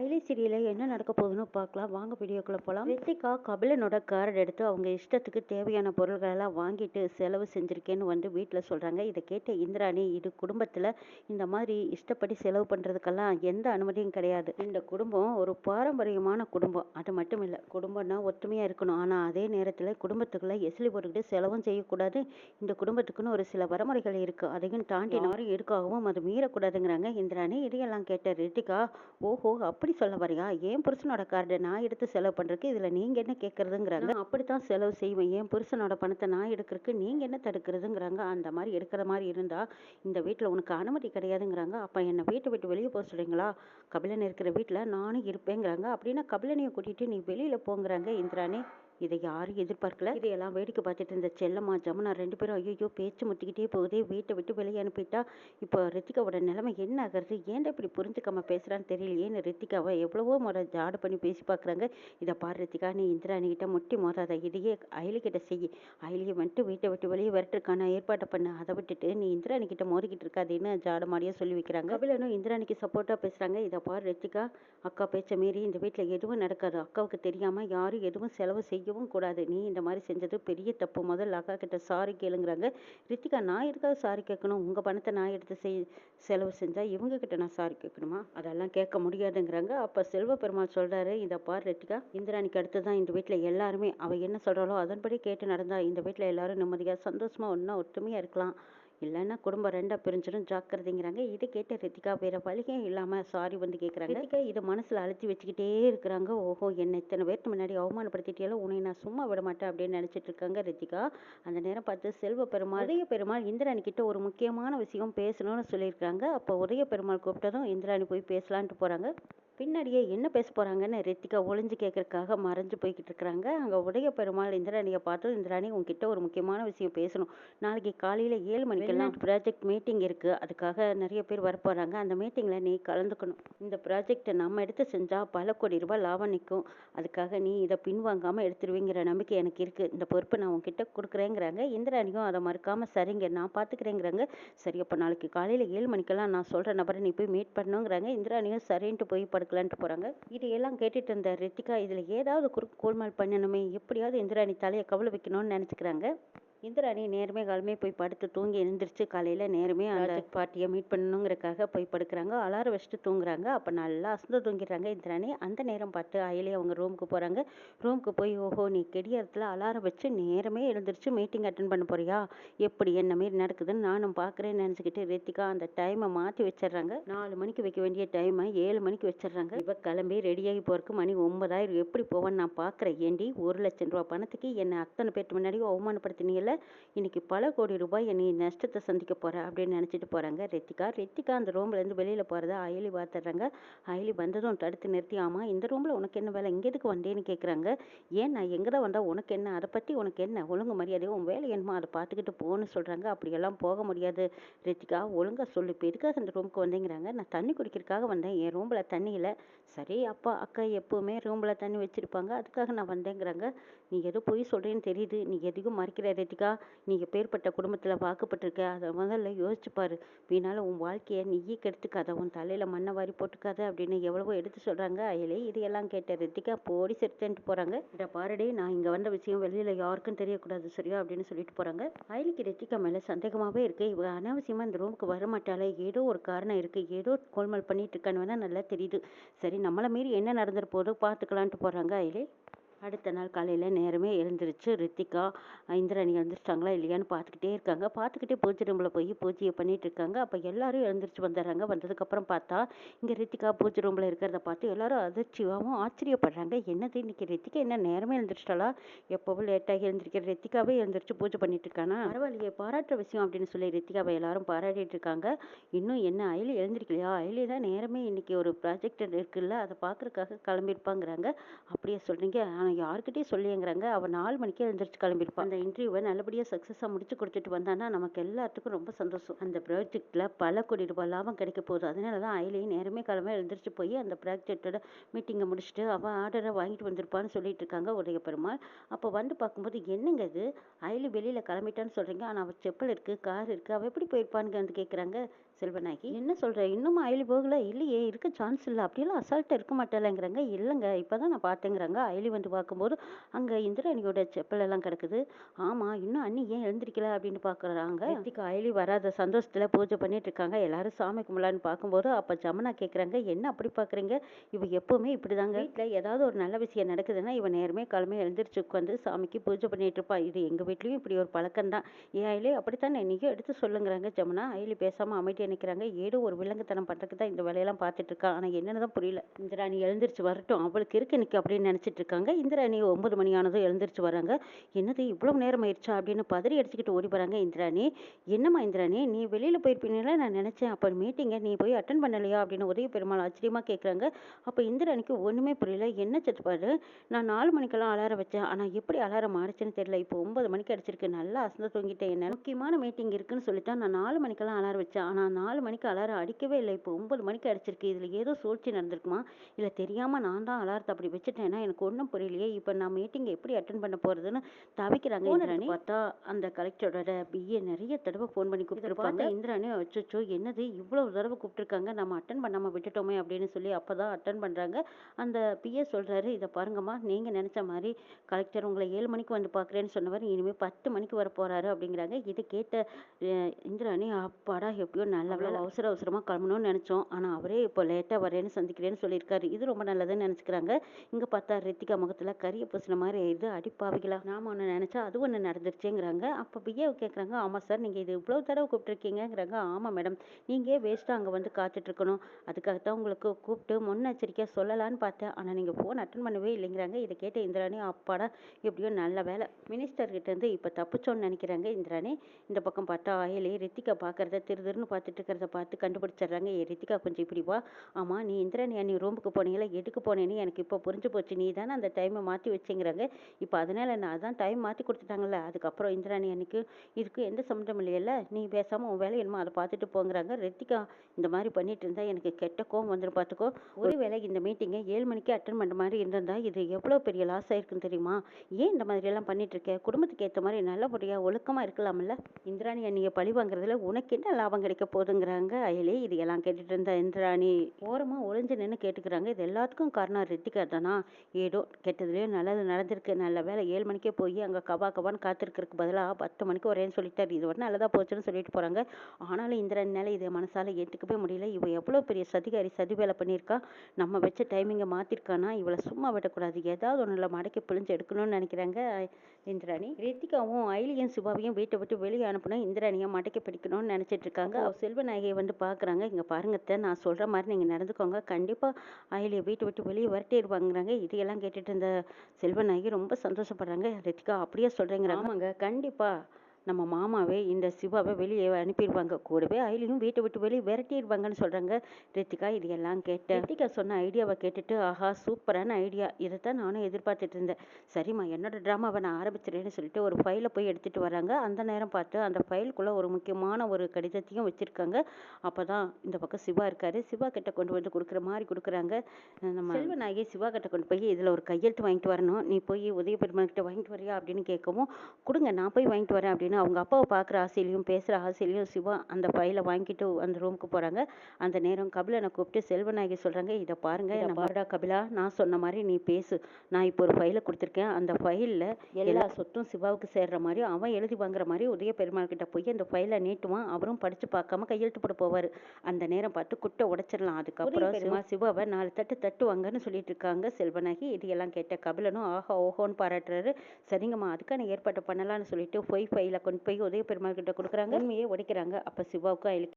அயலி சீரியலில் என்ன நடக்க போகுதுன்னு பார்க்கலாம். வாங்க வீடியோக்குள்ளே போகலாம் ரித்திகா கபிலனோட கார்டு எடுத்து அவங்க இஷ்டத்துக்கு தேவையான பொருள்களெல்லாம் வாங்கிட்டு செலவு செஞ்சுருக்கேன்னு வந்து வீட்டில் சொல்கிறாங்க இதை கேட்ட இந்திராணி இது குடும்பத்தில் இந்த மாதிரி இஷ்டப்படி செலவு பண்ணுறதுக்கெல்லாம் எந்த அனுமதியும் கிடையாது. இந்த குடும்பம் ஒரு பாரம்பரியமான குடும்பம். அது மட்டும் இல்லை குடும்பம்னா ஒற்றுமையாக இருக்கணும். ஆனால் அதே நேரத்தில் குடும்பத்துக்குள்ளே எசிலி போட்டுக்கிட்டு செலவும் செய்யக்கூடாது. இந்த குடும்பத்துக்குன்னு ஒரு சில வரமுறைகள் இருக்குது அதையும் தாண்டி யாரும் எதுக்காகவும் அது மீறக்கூடாதுங்கிறாங்க இந்திராணி. இதையெல்லாம் கேட்ட ரித்திகா ஓஹோ அப்படி சொல்ல வரீங்க என் புருஷனோட கார்டை நான் எடுத்து செலவு பண்ணுறதுக்கு இதில் நீங்கள் என்ன கேட்குறதுங்கிறாங்க அப்படித்தான் செலவு செய்வேன். என் புருஷனோட பணத்தை நான் எடுக்கிறதுக்கு நீங்கள் என்ன தடுக்கிறதுங்கிறாங்க? அந்த மாதிரி எடுக்கிற மாதிரி இருந்தால் இந்த வீட்டில் உனக்கு அனுமதி கிடையாதுங்கிறாங்க. அப்போ என்னை வீட்டை விட்டு வெளியே போக சொல்கிறீங்களா கபிலன் இருக்கிற வீட்டில் நானும் இருப்பேங்கிறாங்க. அப்படின்னா கபிலனையை கூட்டிகிட்டு நீ வெளியில் போங்கிறாங்க இந்திராணி. இதை யாரும் எதிர்பார்க்கல. இதையெல்லாம் வேடிக்கை பார்த்துட்டு இருந்த செல்லம்மா ஜமுனா ரெண்டு பேரும் ஐயோ பேச்சு முட்டிக்கிட்டே போகுதே வீட்டை விட்டு வெளியே அனுப்பிட்டா. இப்போ ரித்திகாவோட நிலைமை என்ன ஆகிறது? ஏன்டா இப்படி புரிஞ்சுக்காம பேசுகிறான்னு தெரியலையேன்னு ரித்திகாவை எவ்வளவோ முறை ஜாடு பண்ணி பேசி பார்க்குறாங்க. இதை பாரு ரித்திகா நீ இந்திராணிகிட்ட முட்டி மோதாத. இதையே அயலிக்கிட்ட செய் அயலியை வந்துட்டு வீட்டை விட்டு வெளியே வரட்டுருக்கான ஏற்பாட்டை பண்ண. அதை விட்டுட்டு நீ இந்திராணிக்கிட்ட மோதிக்கிட்டு இருக்காதுன்னு ஜாடு மாடியாக சொல்லி வைக்கிறாங்க. கபிலனும் இந்திராணிக்கு சப்போர்ட்டாக பேசுகிறாங்க இதை பாரு ரித்திகா அக்கா பேச்ச மீறி இந்த வீட்டில் எதுவும் நடக்காது. அக்காவுக்கு தெரியாமல் யாரும் எதுவும் செலவு செய்யவும் கூடாது. நீ இந்த மாதிரி செஞ்சது பெரிய தப்பு. முதல்ல அக்கா கிட்ட சாரி கேளுங்கிறாங்க. ரித்திகா நான் எதுக்காக சாரி கேட்கணும்? உங்கள் பணத்தை நான் எடுத்து செய் செலவு செஞ்சால் இவங்க கிட்ட நான் சாரி கேட்கணுமா? அதெல்லாம் கேட்க முடியாதுங்கிறாங்க. அப்போ செல்வ பெருமாள் சொல்கிறாரு இந்த பார் ரித்திகா இந்திராணிக்கு அடுத்து தான் இந்த வீட்டில் எல்லாருமே. அவள் என்ன சொல்கிறாளோ அதன்படி கேட்டு நடந்தா இந்த வீட்டில் எல்லாரும் நிம்மதியாக சந்தோஷமாக ஒன்றா ஒற்றுமையாக இருக்கலாம். இல்லைன்னா குடும்பம் ரெண்டாக பிரிஞ்சிடும் ஜாக்கிரதைங்கிறாங்க. இதை கேட்ட ரித்திகா வேற வழியே இல்லாமல் சாரி வந்து கேட்குறாங்க ரித்திகா இதை மனசில் அழுத்தி வச்சுக்கிட்டே இருக்கிறாங்க. ஓஹோ என்னை இத்தனை பேருக்கு முன்னாடி அவமானப்படுத்திட்டியாலும் உன்னை நான் சும்மா விட மாட்டேன் அப்படின்னு நினச்சிட்டு இருக்காங்க ரித்திகா. அந்த நேரம் பார்த்து செல்வ பெருமாள் உதய பெருமாள் இந்திராணி கிட்ட ஒரு முக்கியமான விஷயம் பேசணும்னு சொல்லியிருக்காங்க. அப்போ உதய பெருமாள் கூப்பிட்டதும் இந்திராணி போய் பேசலான்ட்டு போகிறாங்க பின்னாடியே என்ன பேச போகிறாங்கன்னு ரித்திகா ஒளிஞ்சு கேட்கறதுக்காக மறைஞ்சு போய்கிட்டு இருக்கிறாங்க. அங்கே உடைய பெருமாள் இந்திராணியை பார்த்து இந்திராணி உங்ககிட்ட ஒரு முக்கியமான விஷயம் பேசணும். நாளைக்கு காலையில் ஏழு மணிக்கெல்லாம் ப்ராஜெக்ட் மீட்டிங் இருக்குது அதுக்காக நிறைய பேர் வரப்போகிறாங்க அந்த மீட்டிங்கில் நீ கலந்துக்கணும். இந்த ப்ராஜெக்டை நம்ம எடுத்து செஞ்சால் பல கோடி ரூபாய் லாபம் நிற்கும் அதுக்காக நீ இதை பின்வாங்காமல் எடுத்துருவீங்கிற நம்பிக்கை எனக்கு இருக்குது இந்த பொறுப்பை நான் உங்ககிட்ட கொடுக்குறேங்கிறாங்க. இந்திராணியும் அதை மறுக்காமல் சரிங்க நான் பார்த்துக்கிறேங்கிறாங்க சரி அப்போ நாளைக்கு காலையில் ஏழு மணிக்கெல்லாம் நான் சொல்கிற நபரை நீ போய் மீட் பண்ணுங்கிறாங்க இந்திராணியும் சரின்ட்டு போய் படுக்க இருக்கலான்ட்டு போகிறாங்க இதையெல்லாம் கேட்டுட்டு இருந்த ரித்திகா இதில் ஏதாவது குறுக்கு கோல்மால் பண்ணணுமே எப்படியாவது இந்திராணி தலையை கவலை வைக்கணும்னு நினச்சிக்கிறாங்க. இந்திராணி நேரமே காலமே போய் படுத்து தூங்கி எழுந்திரிச்சு. காலையில் நேரமே அந்த பாட்டியை மீட் பண்ணணுங்கிறக்காக போய் படுக்கிறாங்க. அலாரம் வச்சுட்டு தூங்குறாங்க. அப்போ நல்லா அசந்து தூங்கிடுறாங்க இந்திராணி. அந்த நேரம் பார்த்து அயலே அவங்க ரூமுக்கு போகிறாங்க ரூமுக்கு போய் ஓஹோ நீ கெடியாரத்தில் அலாரம் வச்சு நேரமே எழுந்திரிச்சு மீட்டிங் அட்டன் பண்ண போறியா? எப்படி என்ன மாரி நடக்குதுன்னு நானும் பார்க்குறேன்னு நினச்சிக்கிட்டு ரித்திகா அந்த டைமை மாற்றி வச்சிடுறாங்க. நாலு மணிக்கு வைக்க வேண்டிய டைமை ஏழு மணிக்கு வச்சிடுறாங்க. இப்போ கிளம்பி ரெடியாகி போகிறதுக்கு மணி ஒன்பதாயிரம். எப்படி போவேன்னு நான் பார்க்குறேன் ஏண்டி ஒரு லட்சம் ரூபா பணத்துக்கு என்னை அத்தனை பேர்ட்டு முன்னாடியும் அவமானப்படுத்தினீங்கல்ல? இன்னைக்கு பல கோடி ரூபாய் என்னை நஷ்டத்தை சந்திக்க போற அப்படின்னு நினச்சிட்டு போகிறாங்க ரித்திகா. ரித்திகா அந்த ரூம்லேருந்து வெளியில் போகிறத அயலி பார்த்துடுறாங்க. அயலி வந்ததும் தடுத்து நிறுத்தி ஆமாம் இந்த ரூமில் உனக்கு என்ன வேலை? இங்கே எதுக்கு வந்தேன்னு கேட்குறாங்க ஏன் நான் எங்கே தான் வந்தால் உனக்கு என்ன? அதை பற்றி உனக்கு என்ன? ஒழுங்கு மரியாதையோ உன் வேலை என்னமோ அதை பார்த்துக்கிட்டு போன்னு சொல்கிறாங்க அப்படியெல்லாம் போக முடியாது. ரித்திகா ஒழுங்காக சொல்லு. இப்போ எதுக்காக அந்த ரூமுக்கு வந்தேங்கிறாங்க? நான் தண்ணி குடிக்கிறதுக்காக வந்தேன். என் ரூமில் தண்ணி இல்லை. சரி அப்பா அக்கா எப்போவுமே ரூமில் தண்ணி வச்சுருப்பாங்க. அதுக்காக நான் வந்தேங்கிறாங்க. நீ எதோ பொய் சொல்கிறேன்னு தெரியுது. நீ எதையும் மறைக்கிற ரித்திகா. நீ எப்பேற்பட்ட குடும்பத்தில் வாக்கப்பட்டிருக்க அதை முதல்ல யோசிச்சுப்பார் வீணால் உன் வாழ்க்கையை நீயே கெடுத்துக்காத. உன் தலையில் மண்ணை வாரி போட்டுக்காத அப்படின்னு எவ்வளவோ எடுத்து சொல்கிறாங்க அயலே இதையெல்லாம் கேட்ட ரித்திகா போடி செத்துட்டு போகிறாங்க இதை பாருடே நான் இங்கே வந்த விஷயம் வெளியில் யாருக்கும் தெரியக்கூடாது சரியா? அப்படின்னு சொல்லிட்டு போகிறாங்க அயலிக்கு ரித்திகா மேலே சந்தேகமாகவே இருக்கு. இவ அனாவசியமாக இந்த ரூமுக்கு வரமாட்டாளே. ஏதோ ஒரு காரணம் இருக்குது ஏதோ கோல்மல் பண்ணிட்டு இருக்கான்னு வேணால் நல்லா தெரியுது. சரி நம்மளை மீறி என்ன நடந்துட்டு போதோ பார்த்துக்கலான்ட்டு போகிறாங்க அயலே. அடுத்த நாள் காலையில் நேரமே எழுந்திருச்சு ரித்திகா இந்திராணி எழுந்திரிச்சிட்டாங்களா இல்லையான்னு பார்த்துக்கிட்டே இருக்காங்க. பார்த்துக்கிட்டே பூஜை ரூமில் போய் பூஜையை பண்ணிட்டு இருக்காங்க. அப்போ எல்லாரும் எழுந்திரிச்சு வந்துடுறாங்க. வந்ததுக்கப்புறம் பார்த்தா இங்கே ரித்திகா பூஜை ரூமில் இருக்கிறத பார்த்து எல்லாரும் அதிர்ச்சியாகவும் ஆச்சரியப்படுறாங்க. என்னது இன்னைக்கு ரித்திகா என்ன நேரமே எழுந்திரிச்சிட்டாளா? எப்போவும் லேட்டாகி எழுந்திருக்கிற ரித்திகாவே எழுந்திரிச்சு பூஜை பண்ணிட்டு இருக்கானா? பரவாயில்லையே பாராட்டுற விஷயம் அப்படின்னு சொல்லி ரித்திகாவை எல்லாரும் பாராட்டிட்டு இருக்காங்க. இன்னும் என்ன அயலி எழுந்திருக்கலையா? அயலி தான் நேரமே இன்னைக்கு ஒரு ப்ராஜெக்ட் இருக்குல்ல அதை பார்க்குறக்காக கிளம்பியிருப்பாங்கிறாங்க. அப்படியே சொல்கிறீங்க ஆனால் யாருக்கிட்டையும் சொல்லிங்கிறாங்க அவள் நாலு மணிக்கே எழுந்திரிச்சு கிளம்பியிருப்பான் அந்த இன்டர்வியூவை நல்லபடியாக சக்ஸஸாக முடிச்சு கொடுத்துட்டு வந்தான்னா நமக்கு எல்லாத்துக்கும் ரொம்ப சந்தோஷம். அந்த ப்ராஜெக்டில் பல கோடி ரூபாய் லாபம் கிடைக்க போகுது. அதனால தான் அயிலையும் நேரமே கிளம்ப எழுந்திரிச்சு போய் அந்த ப்ராஜெக்டோட மீட்டிங்கை முடிச்சுட்டு அவன் ஆர்டரை வாங்கிட்டு வந்திருப்பான்னு சொல்லிட்டு இருக்காங்க உதய பெருமாள் அப்போ வந்து பார்க்கும்போது என்னங்க இது? அயலி வெளியில் கிளம்பிட்டான்னு சொல்கிறீங்க ஆனால் அவள் செப்பல் இருக்குது கார் இருக்குது அவள் எப்படி போயிருப்பான்னு வந்து கேட்குறாங்க செல்வநாயகி. என்ன சொல்ற? இன்னும் அயலி போகல. இல்லையே இருக்க சான்ஸ் இல்லை. அப்படியெல்லாம் அசால்ட்டாக இருக்க மாட்டாளேங்கிறாங்க. இல்லைங்க இப்போ தான் நான் பார்த்தேங்கிறாங்க. அயலி வந்து பார்க்கும்போது அங்கே இந்திராணியோட செப்பல் எல்லாம் கிடக்குது. ஆமாம் இன்னும் அண்ணி ஏன் எழுந்திருக்கல அப்படின்னு பார்க்குறாங்க. ரித்திகா அயலி வராத சந்தோஷத்தில் பூஜை பண்ணிட்டு இருக்காங்க. எல்லாரும் சாமி கும்பலான்னு பார்க்கும்போது அப்போ ஜமுனா கேட்குறாங்க என்ன அப்படி பார்க்குறீங்க? இவ எப்பவுமே இப்படிதாங்க. வீட்டில் ஏதாவது ஒரு நல்ல விஷயம் நடக்குதுன்னா இவன் நேரமே கிளம்பி எழுந்திரிச்சு உட்காந்து சாமிக்கு பூஜை பண்ணிட்டு இருப்பா. இது எங்கள் வீட்லேயும் இப்படி ஒரு பழக்கம் தான் ஏன் அயலி? அப்படித்தான்? நீங்க எடுத்து சொல்லுங்கிறாங்க ஜமுனா. அயலி பேசாமல் அமைதியாக நிற்கிறாங்க ஏதோ ஒரு விலங்குத்தனம் பண்ணுறதுக்கு தான் இந்த வேலையெல்லாம் பார்த்துட்டு இருக்கா ஆனால் என்னன்னு தான் புரியல. இந்திராணி எழுந்திரிச்சு வரட்டும். அவளுக்கு இருக்கு நிற்க அப்படின்னு நினச்சிட்டு இருக்காங்க இந்திராணி ஒன்பது மணி ஆனதும் எழுந்திரிச்சு வராங்க. என்னது இவ்வளவு நேரம் ஆயிடுச்சா அப்படின்னு பதறி அடிச்சுக்கிட்டு ஓடி வராங்க இந்திராணி. என்னம்மா இந்திராணி நீ வெளியில் போயிருப்பீங்களா நான் நினச்சேன். அப்போ மீட்டிங்கை நீ போய் அட்டன் பண்ணலையா அப்படின்னு உதவி பெருமாள் ஆச்சரியமாக கேட்குறாங்க அப்போ இந்திராணிக்கு ஒன்றுமே புரியல. என்ன செத்துப்பாரு நான் நாலு மணிக்கெல்லாம் அலாரம் வச்சேன். ஆனால் எப்படி அலாரம் மாறிச்சுன்னு தெரியல. இப்போ ஒன்பது மணிக்கு அடிச்சிருக்கு. நல்லா அசந்து தூங்கிட்டேன். என்ன? முக்கியமான மீட்டிங் இருக்குன்னு சொல்லித்தான் நான் நாலு மணிக்கெல்லாம் அலாரம் வச்சேன். ஆனால் நாலு மணிக்கு அலாரம் அடிக்கவே இல்லை. இப்போ ஒன்பது மணிக்கு அடிச்சிருக்கு. இதில் ஏதோ சூழ்ச்சி நடந்திருக்குமா? இல்லை தெரியாமல் நான் தான் அலாரத்தை அப்படி வச்சுட்டேன்னா எனக்கு ஒன்றும் புரியலையே. இப்போ நான் மீட்டிங்கை எப்படி அட்டன் பண்ண போகிறதுன்னு தவிக்கிறாங்க இந்திராணி. பார்த்தா அந்த கலெக்டரோட பிஏ நிறைய தடவை ஃபோன் பண்ணி கூப்பிட்டுருப்பாங்க. இந்திராணி அச்சோ என்னது இவ்வளவு தடவை கூப்பிட்டுருக்காங்க? நம்ம அட்டன் பண்ணாமல் விட்டுட்டோமே அப்படின்னு சொல்லி அப்போ தான் அட்டன் பண்ணுறாங்க அந்த பிஏ சொல்கிறாரு இதை பாருங்கம்மா நீங்கள் நினச்ச மாதிரி கலெக்டர் உங்களை ஏழு மணிக்கு வந்து பார்க்குறேன்னு சொன்னவர் இனிமேல் பத்து மணிக்கு வர போகிறாரு அப்படிங்கிறாங்க. இது கேட்ட இந்திராணி அப்பாடா எப்படியோ நல்ல வேலை அவசர அவசரமாக கிளம்பணும்னு நினச்சோம். ஆனால் அவரே இப்போ லேட்டாக வரேன்னு சந்திக்கிறேன்னு சொல்லியிருக்காரு. இது ரொம்ப நல்லதுன்னு நினச்சிக்கிறாங்க. இங்கே பார்த்தா ரித்திகா முகத்தில் கரிய பூசின மாதிரி இது அடிப்பாவிகளா. நாம ஒன்று நினச்சா அது ஒன்று நடந்துருச்சுங்கிறாங்க. அப்போ பிஏ கேட்குறாங்க ஆமாம் சார் நீங்கள் இது இவ்வளோ தடவை கூப்பிட்ருக்கீங்கங்கிறாங்க ஆமாம் மேடம் நீங்கள் வேஸ்ட்டாக அங்கே வந்து காத்துட்ருக்கணும். அதுக்காகத்தான் உங்களுக்கு கூப்பிட்டு முன்னெச்சரிக்கையாக சொல்லலான்னு பார்த்தேன். ஆனால் நீங்கள் ஃபோன் அட்டன் பண்ணவே இல்லைங்கிறாங்க. இதை கேட்ட இந்திராணி அப்பாடா எப்படியோ நல்ல வேலை மினிஸ்டர் கிட்ட இருந்து இப்போ தப்பிச்சோன்னு நினைக்கிறாங்க இந்திராணி. இந்த பக்கம் பார்த்தா அயலி ரித்திகா பார்க்கறத திரு திருன்னு பார்த்துட்டு இருக்கிறத பார்த்து கண்டுபிடிச்சிடுறாங்க. ஏ ரித்திகா கொஞ்சம் இப்படி வா. ஆமாம் நீ இந்திராணி நீ ரூமுக்கு போனீங்களா? எதுக்கு போனேன்னு எனக்கு இப்போ புரிஞ்சு போச்சு. நீ தானே அந்த டைமை மாற்றி வச்சுங்கிறாங்க. இப்போ அதனால நான் அதான் டைம் மாற்றி கொடுத்துட்டாங்கல்ல. அதுக்கப்புறம் இந்திராணி அன்னைக்கு இதுக்கு எந்த சம்மந்தம் இல்லையல்ல நீ பேசாமல் உன் வேலை என்னமோ அதை பார்த்துட்டு போங்கிறாங்க. ரித்திகா இந்த மாதிரி பண்ணிட்டு இருந்தா எனக்கு கெட்ட கோவம் வந்துடும் பார்த்துக்கோ ஒரு வேலை இந்த மீட்டிங்கை ஏழு மணிக்கு அட்டன் பண்ணுற மாதிரி இருந்திருந்தா இது எவ்வளோ பெரிய லாஸ் ஆயிருக்குன்னு தெரியுமா? ஏன் இந்த மாதிரி எல்லாம் பண்ணிட்டு இருக்க? குடும்பத்துக்கு ஏற்ற மாதிரி நல்லபடியாக ஒழுக்கமாக இருக்கலாம்ல. இந்திராணி அண்ணியை பழி வாங்குறதுல உனக்கு என்ன லாபம் கிடைக்க போகுதுங்கிறாங்க அயலே இது எல்லாம் கேட்டுட்டு இருந்த இந்திராணி ஓரமாக ஒளிஞ்சு நின்று கேட்டுக்கிறாங்க. இது எல்லாத்துக்கும் காரணம் ரித்திகா தானா? ஏதோ கெட்டதுலேயும் நல்லது நடந்திருக்கு. நல்ல வேலை ஏழு மணிக்கே போய் அங்கே கபா கபான்னு காத்திருக்கிறதுக்கு பதிலாக பத்து மணிக்கு வரேன்னு சொல்லிட்டாரு. இது ஒரு நல்லதாக போச்சுன்னு சொல்லிட்டு போகிறாங்க ஆனாலும் இந்திராணினால இதை மனசால ஏற்றுக்கவே முடியல. இவ எவ்வளோ பெரிய சதிகாரி சதி வேலை பண்ணியிருக்கா. நம்ம வச்ச டைமிங்கை மாற்றிருக்கானா இவளை சும்மா விடக்கூடாது. ஏதாவது ஒன்றில் மடக்கி பிழிஞ்சு எடுக்கணும்னு நினைக்கிறாங்க இந்திராணி ரித்திகாவும் அயலியும் சிவாவையும் வீட்டை விட்டு வெளியே அனுப்புனா இந்திராணியை மடக்கி பிடிக்கணும்னு நினச்சிட்டு இருக்காங்க. செல்வ செல்வநாயகியை வந்து பார்க்குறாங்க. இங்கே பாருங்க நான் சொல்கிற மாதிரி நீங்கள் நடந்துக்கோங்க. கண்டிப்பாக அயலியை வீட்டை விட்டு வெளியே வரட்டிடுவாங்கிறாங்க இதையெல்லாம் கேட்டுட்டு இருந்த செல்வநாயகி ரொம்ப சந்தோஷப்படுறாங்க. ரித்திகா அப்படியே சொல்கிறேங்கிறாங்க. ஆமாங்க கண்டிப்பாக. நம்ம மாமாவே இந்த சிவாவை வெளியே அனுப்பிடுவாங்க கூடவே அயலியும் வீட்டை விட்டு வெளியே விரட்டிடுவாங்கன்னு சொல்கிறாங்க ரித்திகா இது எல்லாம் கேட்டேன் ரித்திகா சொன்ன ஐடியாவை கேட்டுட்டு ஆஹா சூப்பரான ஐடியா. இதை தான் நானும் எதிர்பார்த்துட்டு இருந்தேன். சரிம்மா என்னோட ட்ராமாவை நான் ஆரம்பிச்சிடுறேன்னு சொல்லிட்டு ஒரு ஃபைலை போய் எடுத்துகிட்டு வராங்க. அந்த நேரம் பார்த்து அந்த ஃபைலுக்குள்ளே ஒரு முக்கியமான ஒரு கடிதத்தையும் வச்சுருக்காங்க. அப்போ தான் இந்த பக்கம் சிவா இருக்கார். சிவா கிட்ட கொண்டு வந்து கொடுக்குற மாதிரி கொடுக்குறாங்க. நம்ம செல்வநாயகி சிவா கிட்ட கொண்டு போய் இதில் ஒரு கையெழுத்து வாங்கிட்டு வரணும். நீ போய் உதய பெருமாள் கிட்ட வாங்கிட்டு வரியா அப்படின்னு கேட்கவும் கொடுங்க நான் போய் வாங்கிட்டு வரேன் அப்படின்னு அவங்க அப்பாவை பார்க்குற ஆசையிலையும் பேசுகிற ஆசையிலையும் சிவா அந்த ஃபைலை வாங்கிட்டு அந்த ரூமுக்கு போகிறாங்க அந்த நேரம் கபிலனை கூப்பிட்டு செல்வநாயகி சொல்கிறாங்க இதை பாருங்க என்ன பாருடா கபிலா நான் சொன்ன மாதிரி நீ பேசு. நான் இப்போ ஒரு ஃபைலை கொடுத்துருக்கேன். அந்த ஃபைலில் எல்லா சொத்தும் சிவாவுக்கு சேர்ற மாதிரி அவன் எழுதி வாங்குற மாதிரி உதய பெருமாள் கிட்ட போய் அந்த ஃபைலை நீட்டுவான். அவரும் படித்து பார்க்காம கையெழுத்து போட போவார். அந்த நேரம் பார்த்து குட்டை உடைச்சிடலாம். அதுக்கப்புறம் சிவா சிவாவை நாலு தட்டு தட்டுவாங்கன்னு சொல்லிட்டு இருக்காங்க செல்வநாயகி. இது எல்லாம் கேட்ட கபிலனும் ஆஹா ஓஹோன்னு பாராட்டுறாரு. சரிங்கம்மா அதுக்கான ஏற்பாட்டை பண்ணலாம்னு சொல்லிட்டு பொய் ஃபைலை கொண்டு போய் உதய பெருமாள் கிட்ட கொடுக்குறாங்க. உண்மையே உடைக்கிறாங்க அப்போ சிவாவுக்கும் அயலுக்கு